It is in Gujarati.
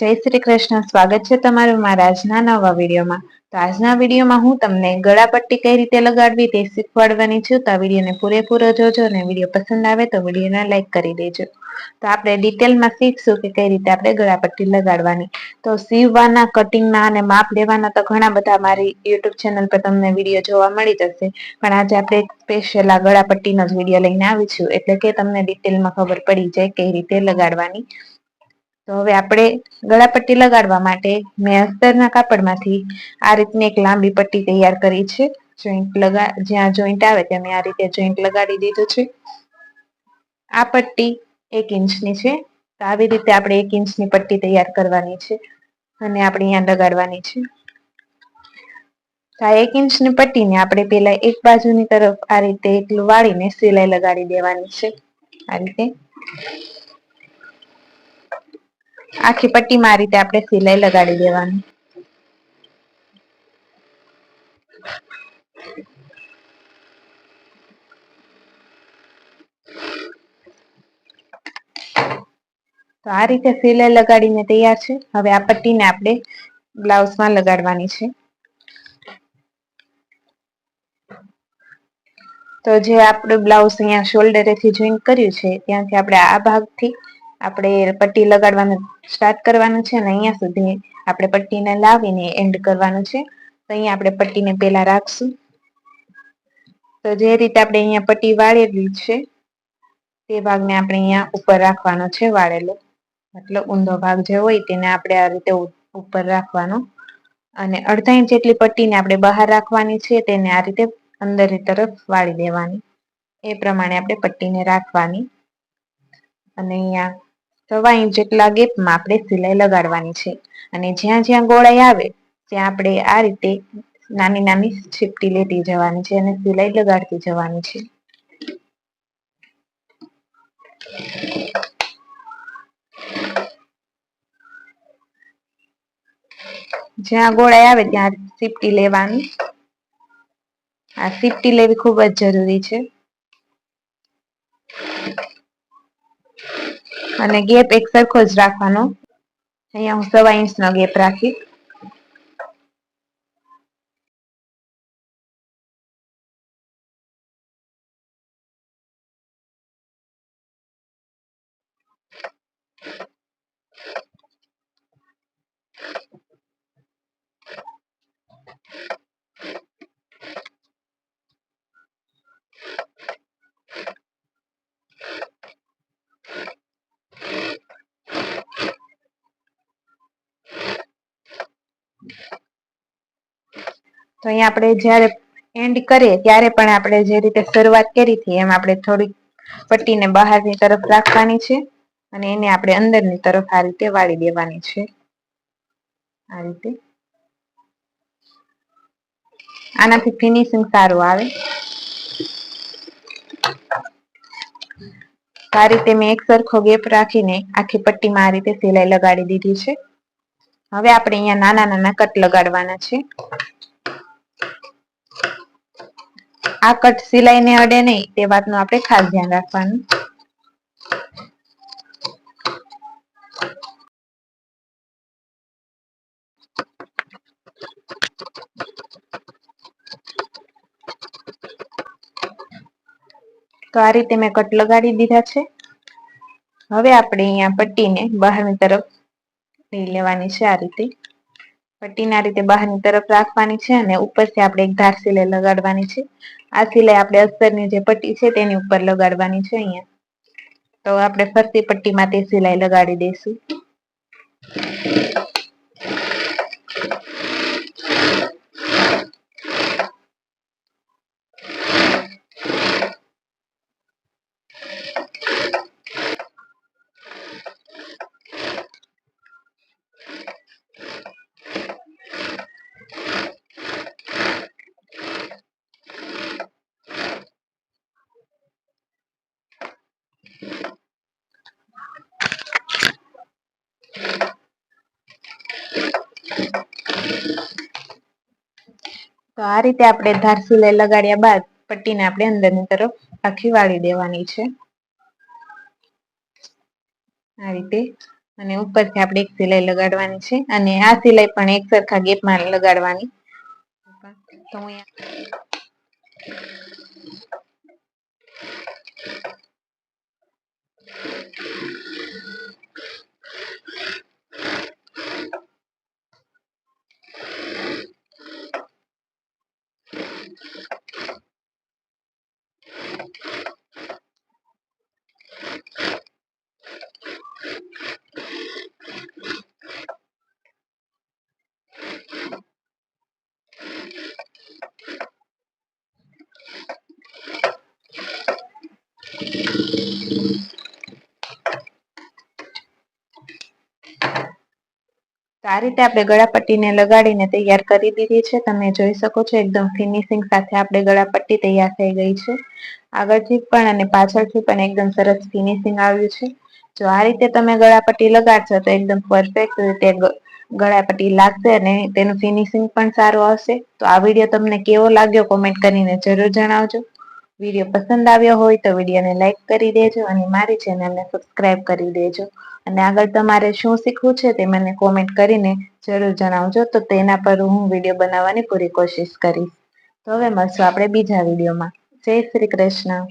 જય શ્રી કૃષ્ણ. સ્વાગત છે તમારું મારા આજના નવા વિડીયોમાં. તો આજના વિડીયોમાં હું તમને ગળાપટ્ટી કઈ રીતે લગાડવી તે શીખવાડવાની છું તો આ વિડીયોને પૂરેપૂરો જોજો અને વીડિયો પસંદ આવે તો વિડીયોને લાઈક કરી દેજો. તો આપણે ડિટેલમાં શીખશું કે કઈ રીતે આપણે ગળાપટ્ટી લગાડવાની. તો સીવવાના, કટિંગના અને માપ લેવાના તો ઘણા બધા મારી યુટ્યુબ ચેનલ પર તમને વીડિયો જોવા મળી જશે. પણ આજે આપણે સ્પેશિયલ આ ગળાપટ્ટીનો જ વીડિયો લઈને આવીશું. એટલે કે તમને ડિટેલમાં ખબર પડી જાય કઈ રીતે લગાડવાની. તો હવે આપણે ગળાપટ્ટી લગાડવા માટે મેં અસ્તરના કાપડમાંથી આ રીતની એક લાંબી પટ્ટી તૈયાર કરી છે. જોઈન્ટ લગા, જ્યાં જોઈન્ટ આવે ત્યાં મેં આ રીતે જોઈન્ટ લગાડી દીધું છે. આ પટ્ટી એક ઇંચની છે. તો આવી રીતે આપણે એક ઇંચની પટ્ટી તૈયાર કરવાની છે અને આપણે અહીંયા લગાડવાની છે. આ એક ઇંચની પટ્ટીને આપણે પેલા એક બાજુની તરફ આ રીતે એટલું વાળીને સિલાઈ લગાડી દેવાની છે. આ રીતે. આખી પટ્ટીમાં આ રીતે આપણે સિલાઈ લગાડી દેવાની. તો આ રીતે સિલાઈ લગાડીને તૈયાર છે. હવે આ પટ્ટીને આપણે બ્લાઉઝમાં લગાડવાની છે. તો જે આપણે બ્લાઉઝ અહીંયા શોલ્ડરેથી જોઈન કર્યું છે, ત્યાંથી આપણે આ ભાગથી આપણે પટ્ટી લગાડવાનું સ્ટાર્ટ કરવાનું છે અને અહીંયા સુધી આપણે પટ્ટીને લાવીને એન્ડ કરવાનું છે. તો અહીંયા આપણે પટ્ટીને પહેલા રાખશું. તો જે રીતે આપણે અહીંયા પટ્ટી વાળેલી છે, તે ભાગને આપણે અહીંયા ઉપર રાખવાનો છે, વાળેલો. મતલબ ઊંધો ભાગ જે હોય તેને આપણે આ રીતે ઉપર રાખવાનો. અને અડધા ઇંચ જેટલી પટ્ટીને આપણે બહાર રાખવાની છે, તેને આ રીતે અંદરની તરફ વાળી દેવાની. એ પ્રમાણે આપણે પટ્ટીને રાખવાની. અને અહીંયા સવા ઇંચ જેટલા ગેપમાં આપણે સિલાઈ લગાડવાની છે. અને જ્યાં જ્યાં ગોળાઈ આવે, ત્યાં આપણે આ રીતે નાની નાની છીપટી લેતી જવાની છે અને સિલાઈ લગાડતી જવાની છે. જ્યાં ગોળાઈ આવે ત્યાં સીપટી લેવાની. આ સીપટી લેવી ખૂબ જ જરૂરી છે. અને ગેપ એક સરખો જ રાખવાનો. અહીંયા હું સવા ઇંચ નો ગેપ રાખી તો અહીંયા આપણે જ્યારે એન્ડ કરીએ, ત્યારે પણ આપણે જે રીતે શરૂઆત કરી હતી, એમ આપણે થોડીક પટ્ટીને બહારની તરફ રાખવાની છે અને એને આપણે અંદરની તરફ આ રીતે વાળી દેવાની છે. આ રીતે. આનાથી ફિનિશિંગ સારું આવે. આ રીતે મેં એક સરખો ગેપ રાખીને આખી પટ્ટીમાં આ રીતે સિલાઈ લગાડી દીધી છે. હવે આપણે અહીંયા નાના નાના કટ લગાડવાના છે. આ કટ સિલાઈને અડે નહીં, તે વાતનું આપણે ખાસ ધ્યાન રાખવાનું. તો આ રીતે મેં કટ લગાડી દીધા છે. હવે આપણે અહીંયા પટ્ટીને બહારની તરફ લેવાની છે આ રીતે. પટ્ટીને રીતે બહારની તરફ રાખવાની છે અને ઉપરથી આપણે એક ધાર સિલાઈ લગાડવાની છે. આ સિલાઈ આપણે અસ્તરની જે પટ્ટી છે તેની ઉપર લગાડવાની છે અહીંયા. તો આપણે ફરતી પટ્ટીમાં તે સિલાઈ લગાડી દઈશું. તો આ રીતે આપણે ધાર સિલાઈ લગાડ્યા બાદ પટ્ટીને આપણે અંદરની તરફ આખી વાળી દેવાની છે. આ રીતે અને ઉપરથી આપણે એક સિલાઈ લગાડવાની છે અને આ સિલાઈ પણ એક સરખા ગેપમાં લગાડવાની. તો હું આ રીતે આપણે ગળાપટ્ટીને લગાડીને તૈયાર કરી દીધી છે. તમે જોઈ શકો છો એકદમ ફિનિશિંગ સાથે આપણે ગળાપટ્ટી તૈયાર થઈ ગઈ છે. આગળથી પણ અને પાછળથી પણ એકદમ સરસ ફિનિશિંગ આવ્યું છે. જો આ રીતે તમે ગળાપટ્ટી લગાડશો તો એકદમ પરફેક્ટ રીતે ગળાપટ્ટી લાગશે અને તેનું ફિનિશિંગ પણ સારું આવશે. તો આ વીડિયો તમને કેવો લાગ્યો કોમેન્ટ કરીને જરૂર જણાવજો. વીડિયો પસંદ આવ્યો હોય તો વિડીયોને લાઈક કરી દેજો અને મારી ચેનલને સબસ્ક્રાઇબ કરી દેજો. અને આગળ તમારે શું શીખવું છે તે મને કોમેન્ટ કરીને જરૂર જણાવજો. તો તેના પર હું વીડિયો બનાવવાની પૂરી કોશિશ કરીશ. તો હવે મળશું આપણે બીજા વિડીયોમાં. જય શ્રી કૃષ્ણ.